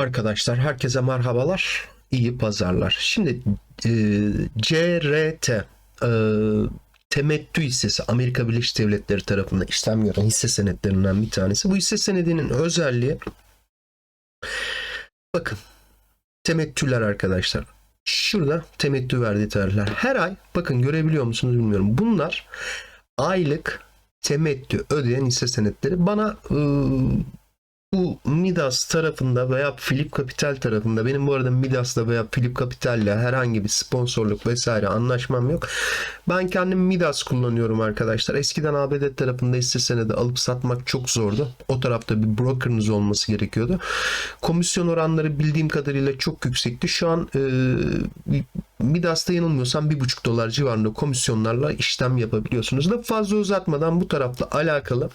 Arkadaşlar herkese merhabalar. iyi pazarlar. Şimdi e, CRT e, temettü hissesi Amerika Birleşik Devletleri tarafından işlem gören hisse senetlerinden bir tanesi. Bu hisse senedinin özelliği bakın temettüler arkadaşlar. Şurada temettü verdiği tarihler. Her ay bakın görebiliyor musunuz bilmiyorum. Bunlar aylık temettü ödeyen hisse senetleri. Bana e, bu Midas tarafında veya Philip Capital tarafında benim bu arada Midas'la veya Philip Capital'le herhangi bir sponsorluk vesaire anlaşmam yok. Ben kendim Midas kullanıyorum arkadaşlar. Eskiden ABD tarafında hisse senedi alıp satmak çok zordu. O tarafta bir brokerınız olması gerekiyordu. Komisyon oranları bildiğim kadarıyla çok yüksekti. Şu an e, Midas'ta yanılmıyorsam 1,5 dolar civarında komisyonlarla işlem yapabiliyorsunuz. Da fazla uzatmadan bu tarafla alakalı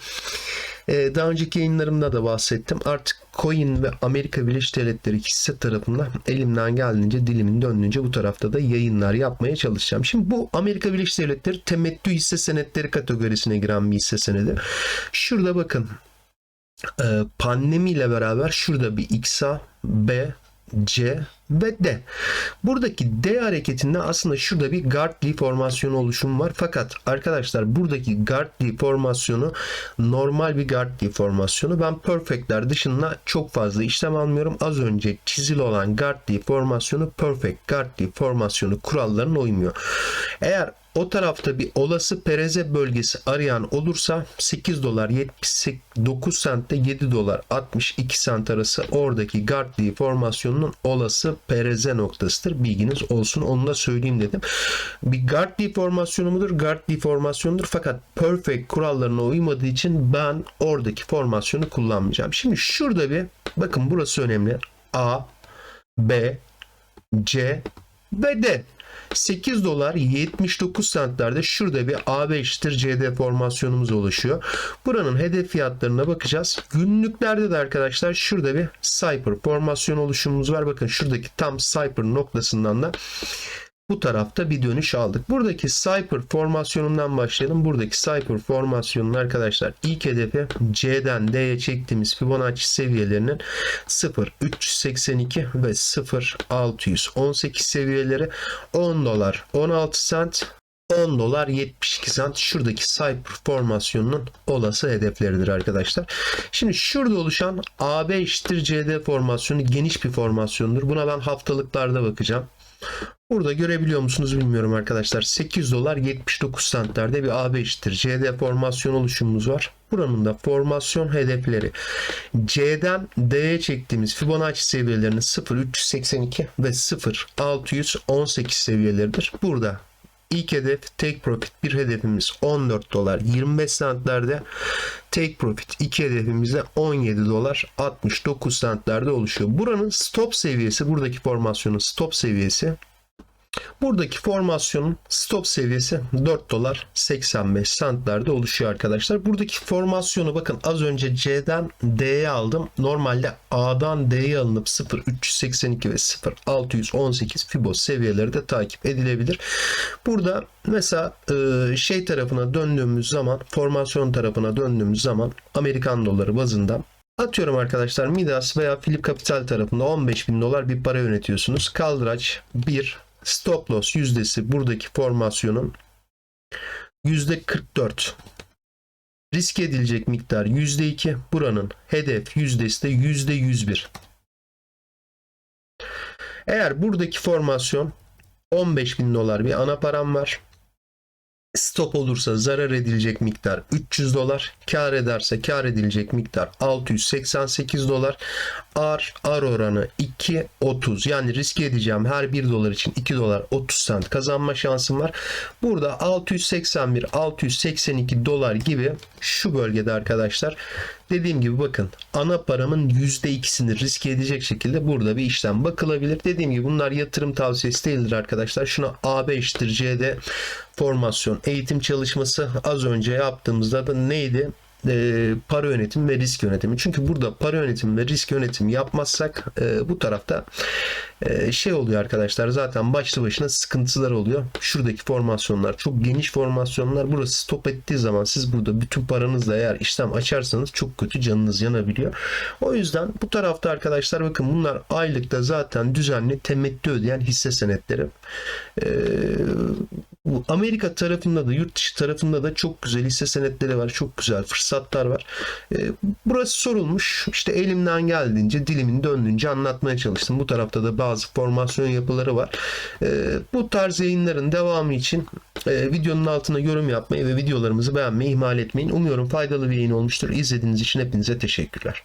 ee, daha önceki yayınlarımda da bahsettim. Artık coin ve Amerika Birleşik Devletleri hisse tarafında elimden geldiğince dilimin döndüğünce bu tarafta da yayınlar yapmaya çalışacağım. Şimdi bu Amerika Birleşik Devletleri temettü hisse senetleri kategorisine giren bir hisse senedi. Şurada bakın e, pandemiyle beraber şurada bir XA, B, C ve D. Buradaki D hareketinde aslında şurada bir Gartley formasyonu oluşumu var. Fakat arkadaşlar buradaki Gartley formasyonu normal bir Gartley formasyonu. Ben perfectler dışında çok fazla işlem almıyorum. Az önce çizili olan Gartley formasyonu perfect Gartley formasyonu kurallarına uymuyor. Eğer o tarafta bir olası pereze bölgesi arayan olursa 8 dolar 79 sentte 7 dolar 62 sent arası oradaki Gartley formasyonunun olası pereze noktasıdır. Bilginiz olsun onu da söyleyeyim dedim. Bir Gartley formasyonu mudur? Gartley formasyonudur fakat perfect kurallarına uymadığı için ben oradaki formasyonu kullanmayacağım. Şimdi şurada bir bakın burası önemli. A, B, C ve D. 8 dolar 79 centlerde şurada bir AB eşittir CD formasyonumuz oluşuyor. Buranın hedef fiyatlarına bakacağız. Günlüklerde de arkadaşlar şurada bir Cypher formasyon oluşumumuz var. Bakın şuradaki tam Cypher noktasından da bu tarafta bir dönüş aldık. Buradaki Cypher formasyonundan başlayalım. Buradaki Cypher formasyonun arkadaşlar ilk hedefi C'den D'ye çektiğimiz Fibonacci seviyelerinin 0.382 ve 0.618 seviyeleri 10 dolar 16 cent 10 dolar 72 cent şuradaki Cypher formasyonunun olası hedefleridir arkadaşlar. Şimdi şurada oluşan AB eşittir CD formasyonu geniş bir formasyondur. Buna ben haftalıklarda bakacağım. Burada görebiliyor musunuz bilmiyorum arkadaşlar. 8 dolar 79 centlerde bir AB eşittir. CD formasyon oluşumumuz var. Buranın da formasyon hedefleri C'den D'ye çektiğimiz Fibonacci seviyelerinin 0.382 ve 0.618 seviyeleridir. Burada ilk hedef take profit bir hedefimiz 14 dolar 25 centlerde take profit iki hedefimiz de 17 dolar 69 centlerde oluşuyor. Buranın stop seviyesi buradaki formasyonun stop seviyesi Buradaki formasyonun stop seviyesi 4 dolar 85 centlerde oluşuyor arkadaşlar. Buradaki formasyonu bakın az önce C'den D'ye aldım. Normalde A'dan D'ye alınıp 0.382 ve 0.618 Fibo seviyeleri de takip edilebilir. Burada mesela e, şey tarafına döndüğümüz zaman formasyon tarafına döndüğümüz zaman Amerikan doları bazında Atıyorum arkadaşlar Midas veya Philip Capital tarafında 15 bin dolar bir para yönetiyorsunuz. Kaldıraç 1 stop loss yüzdesi buradaki formasyonun yüzde 44 risk edilecek miktar yüzde 2 buranın hedef yüzdesi de yüzde 101 eğer buradaki formasyon 15 bin dolar bir ana param var stop olursa zarar edilecek miktar 300 dolar, kar ederse kar edilecek miktar 688 dolar. R, R oranı 2.30 yani risk edeceğim her 1 dolar için 2 dolar 30 cent kazanma şansım var. Burada 681, 682 dolar gibi şu bölgede arkadaşlar Dediğim gibi bakın ana paramın %2'sini risk edecek şekilde burada bir işlem bakılabilir. Dediğim gibi bunlar yatırım tavsiyesi değildir arkadaşlar. Şuna A5 eşittir CD formasyon eğitim çalışması az önce yaptığımızda da neydi? e, para yönetimi ve risk yönetimi. Çünkü burada para yönetimi ve risk yönetimi yapmazsak e, bu tarafta e, şey oluyor arkadaşlar zaten başlı başına sıkıntılar oluyor. Şuradaki formasyonlar çok geniş formasyonlar. Burası stop ettiği zaman siz burada bütün paranızla eğer işlem açarsanız çok kötü canınız yanabiliyor. O yüzden bu tarafta arkadaşlar bakın bunlar aylıkta zaten düzenli temettü ödeyen hisse senetleri. Ee, Amerika tarafında da yurt dışı tarafında da çok güzel hisse senetleri var. Çok güzel fırsatlar var. Ee, burası sorulmuş. İşte elimden geldiğince dilimin döndüğünce anlatmaya çalıştım. Bu tarafta da bazı formasyon yapıları var. Ee, bu tarz yayınların devamı için e, videonun altına yorum yapmayı ve videolarımızı beğenmeyi ihmal etmeyin. Umuyorum faydalı bir yayın olmuştur. İzlediğiniz için hepinize teşekkürler.